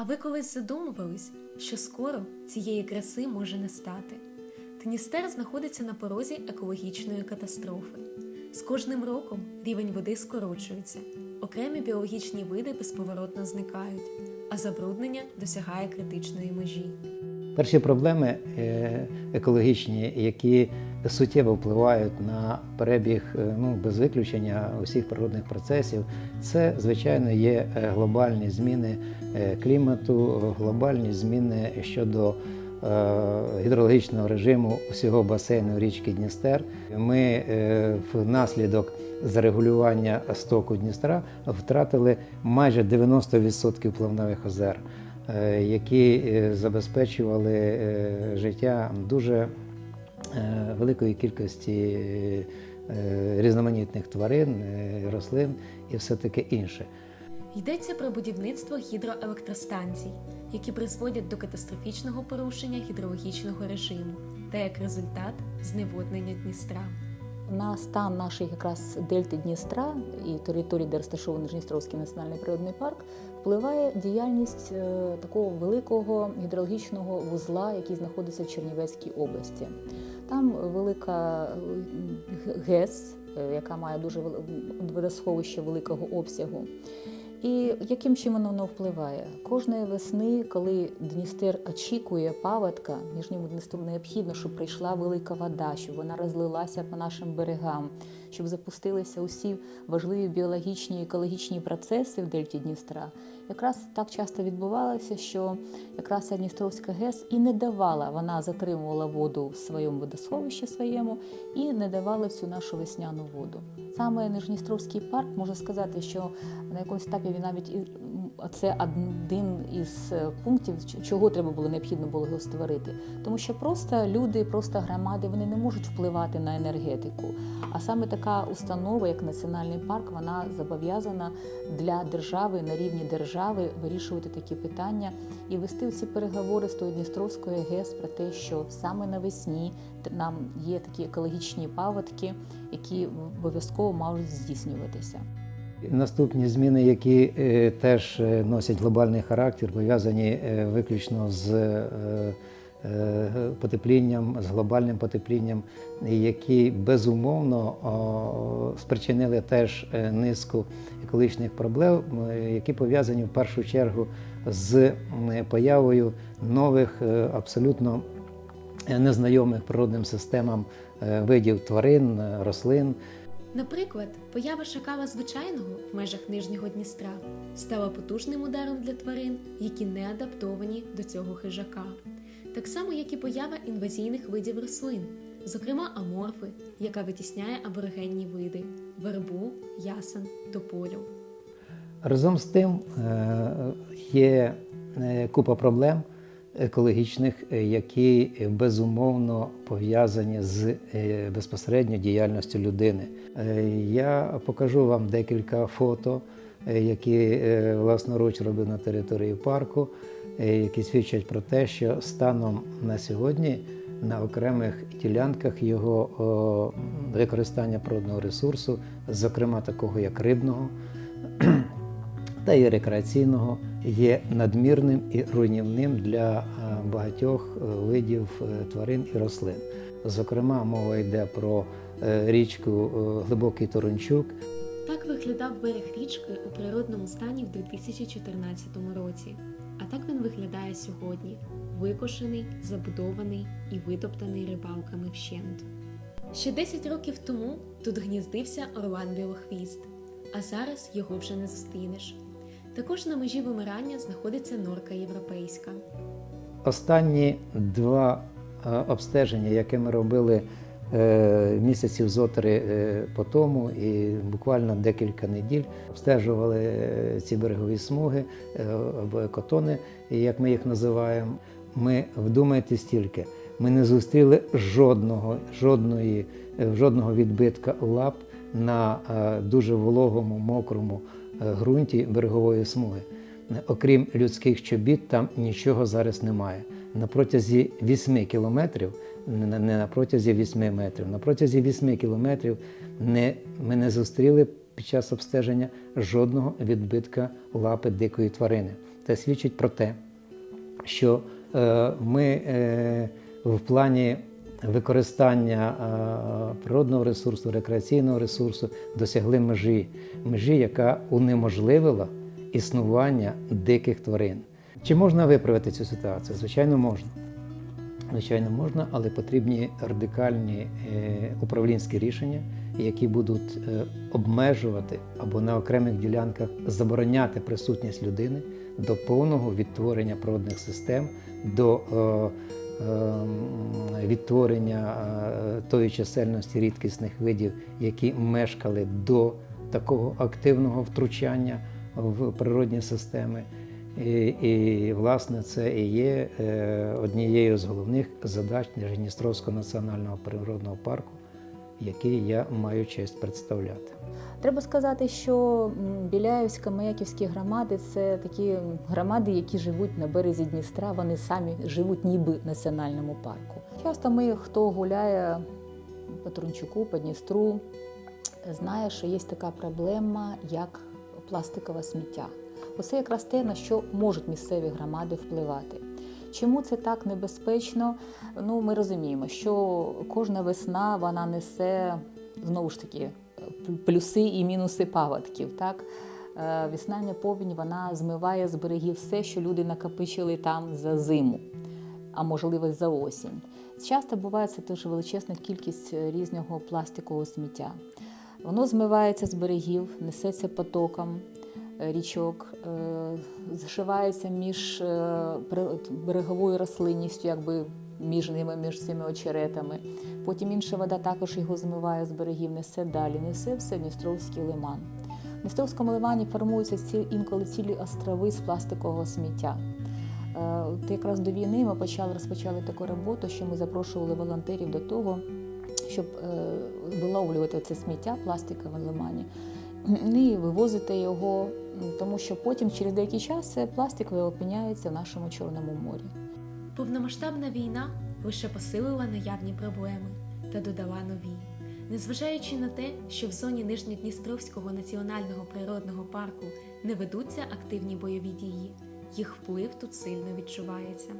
А ви колись задумувались, що скоро цієї краси може не стати? Дністер знаходиться на порозі екологічної катастрофи. З кожним роком рівень води скорочується, окремі біологічні види безповоротно зникають, а забруднення досягає критичної межі. Перші проблеми е, екологічні, які суттєво впливають на перебіг е, ну, без виключення усіх природних процесів, це, звичайно, є е, глобальні зміни е, клімату, глобальні зміни щодо гідрологічного режиму усього басейну річки Дністер. Ми внаслідок зарегулювання стоку Дністра втратили майже 90% плавнових озер які забезпечували життя дуже великої кількості е, різноманітних тварин, е, рослин і все таке інше. Йдеться про будівництво гідроелектростанцій, які призводять до катастрофічного порушення гідрологічного режиму та як результат зневоднення Дністра. На стан нашої якраз дельти Дністра і території, де розташований Дністровський національний природний парк, впливає діяльність е, такого великого гідрологічного вузла, який знаходиться в Чернівецькій області. Там велика е, ГЕС, е, яка має дуже водосховище великого обсягу. І яким чином воно впливає? Кожної весни, коли Дністер очікує паводка, Нижньому Дністру необхідно, щоб прийшла велика вода, щоб вона розлилася по нашим берегам, щоб запустилися усі важливі біологічні і екологічні процеси в дельті Дністра. Якраз так часто відбувалося, що якраз Дністровська ГЕС і не давала, вона затримувала воду в своєму водосховищі своєму і не давала всю нашу весняну воду. Саме Нижністровський парк можна сказати, що на якомусь етапі він навіть це один із е, пунктів, чого треба було необхідно було його створити. Тому що просто люди, просто громади вони не можуть впливати на енергетику. А саме така установа, як національний парк, вона зобов'язана для держави на рівні держави вирішувати такі питання і вести ці переговори з тою Дністровською ГЕС про те, що саме навесні нам є такі екологічні паводки, які обов'язково мають здійснюватися. Наступні зміни, які е, теж е, носять глобальний характер, пов'язані е, виключно з потеплінням, з глобальним потеплінням, які безумовно спричинили теж низку екологічних проблем, які пов'язані в першу чергу з появою нових абсолютно незнайомих природним системам видів тварин, рослин. Наприклад, поява шакала звичайного в межах Нижнього Дністра стала потужним ударом для тварин, які не адаптовані до цього хижака, так само як і поява інвазійних видів рослин, зокрема аморфи, яка витісняє аборигенні види вербу, ясен, тополю. Разом з тим е, є е, купа проблем екологічних, е, які е, безумовно пов'язані з е, безпосередньо діяльністю людини. Я покажу вам декілька фото, які власноруч робив на території парку, які свідчать про те, що станом на сьогодні на окремих ділянках його використання природного ресурсу, зокрема такого як рибного, та і рекреаційного є надмірним і руйнівним для е, багатьох е, видів е, тварин і рослин. Зокрема, мова йде про річку Глибокий Торончук, Так виглядав берег річки у природному стані в 2014 році. А так він виглядає сьогодні: викошений, забудований і витоптаний рибалками вщент. Ще 10 років тому тут гніздився Орлан Білохвіст, а зараз його вже не зустрінеш. Також на межі вимирання знаходиться норка європейська. Останні два е, обстеження, яке ми робили е, місяців зотри е, по тому, і буквально декілька неділь обстежували ці берегові смуги або екотони, як ми їх називаємо. Ми вдумайтесь тільки, ми не зустріли жодного, жодної, жодного відбитка лап на дуже вологому, мокрому ґрунті берегової смуги. Окрім людських чобіт, там нічого зараз немає. На протязі 8 кілометрів, не на протязі 8 метрів, на протязі 8 кілометрів не, ми не зустріли під час обстеження жодного відбитка лапи дикої тварини. Це свідчить про те, що е, ми е, в плані використання е, природного ресурсу, рекреаційного ресурсу досягли межі, межі, яка унеможливила існування диких тварин. Чи можна виправити цю ситуацію? Звичайно, можна. Звичайно, можна, але потрібні радикальні е, управлінські рішення, які будуть е, обмежувати або на окремих ділянках забороняти присутність людини до повного відтворення природних систем, до відтворення е, тої чисельності рідкісних видів, які мешкали до такого активного втручання в природні системи. І, і власне це і є е, однією з головних задач Нижністровського національного природного парку, який я маю честь представляти. Треба сказати, що Біляївська, Маяківські громади це такі громади, які живуть на березі Дністра. Вони самі живуть ніби в національному парку. Часто ми, хто гуляє по Трунчуку, по Дністру, знає, що є така проблема, як пластикове сміття. Оце якраз те, на що можуть місцеві громади впливати. Чому це так небезпечно? Ну, ми розуміємо, що кожна весна вона несе знову ж таки плюси і мінуси паводків. Так? Е, Віснання повінь вона змиває з берегів все, що люди накопичили там за зиму, а можливо за осінь. Часто буває це дуже величезна кількість різного пластикового сміття. Воно змивається з берегів, несеться потоком е, річок, е, зшивається між е, береговою рослинністю, якби між ними, між цими очеретами. Потім інша вода також його змиває з берегів, несе далі, несе все в Дністровський лиман. В Дністровському лимані формуються ці, інколи цілі острови з пластикового сміття. Е, От якраз до війни ми почали розпочали таку роботу, що ми запрошували волонтерів до того, щоб е, виловлювати це сміття пластикове в лимані і вивозити його, тому що потім через деякий час це пластик опиняється в нашому Чорному морі. Повномасштабна війна лише посилила наявні проблеми та додала нові. Незважаючи на те, що в зоні Нижньодністровського національного природного парку не ведуться активні бойові дії, їх вплив тут сильно відчувається.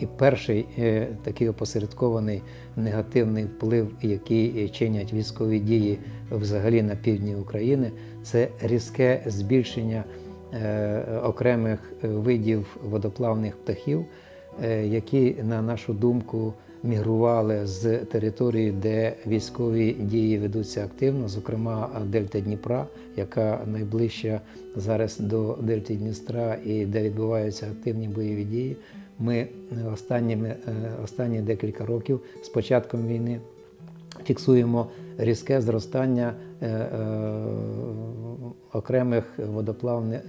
І перший е, такий опосередкований негативний вплив, який чинять військові дії взагалі на півдні України, це різке збільшення е, окремих видів водоплавних птахів, е, які, на нашу думку, мігрували з території, де військові дії ведуться активно, зокрема дельта Дніпра, яка найближча зараз до дельти Дністра і де відбуваються активні бойові дії. Ми е, останніми, е, останні декілька років з початком війни фіксуємо різке зростання е, окремих водоплавних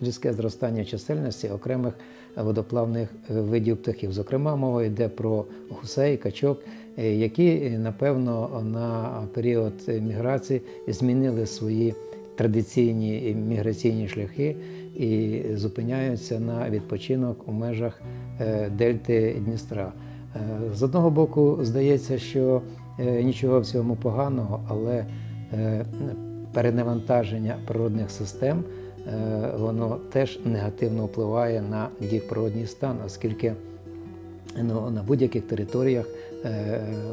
різке зростання чисельності окремих водоплавних видів птахів. Зокрема, мова йде про гусей, качок, які напевно на період міграції змінили свої традиційні міграційні шляхи і зупиняються на відпочинок у межах е, дельти Дністра. Е, З одного боку, здається, що е, нічого в цьому поганого, але перенавантаження природних систем воно теж негативно впливає на їх природній стан, оскільки ну, на будь-яких територіях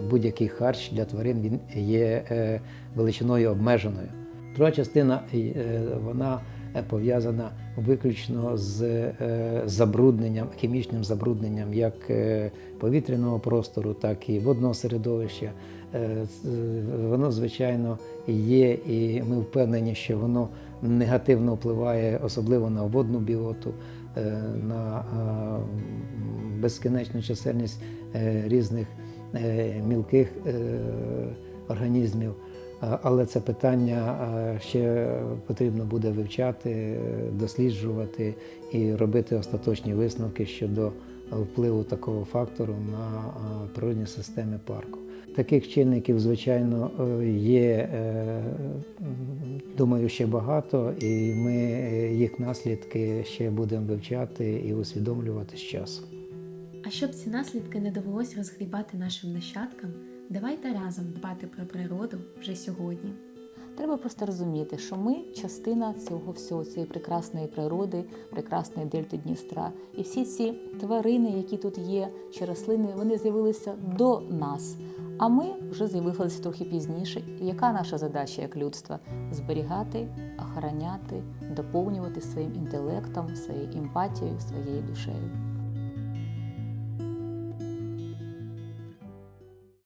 будь-який харч для тварин він є величиною обмеженою. Друга частина вона пов'язана виключно з е, забрудненням, хімічним забрудненням як е, повітряного простору, так і водного середовища. Е, Воно, звичайно, є, і ми впевнені, що воно негативно впливає особливо на водну біоту, е, на е, безкінечну чисельність е, різних е, мілких е, організмів. Але це питання ще потрібно буде вивчати, досліджувати і робити остаточні висновки щодо впливу такого фактору на природні системи парку. Таких чинників, звичайно, е, є, е, думаю, ще багато, і ми е, їх наслідки ще будемо вивчати і усвідомлювати з часом. А щоб ці наслідки не довелось розгрібати нашим нащадкам, давайте разом дбати про природу вже сьогодні. Треба просто розуміти, що ми частина цього всього, цієї прекрасної природи, прекрасної дельти Дністра. І всі ці тварини, які тут є, чи рослини, вони з'явилися до нас. А ми вже з'явилися трохи пізніше. І яка наша задача як людства? Зберігати, охороняти, доповнювати своїм інтелектом, своєю емпатією, своєю душею.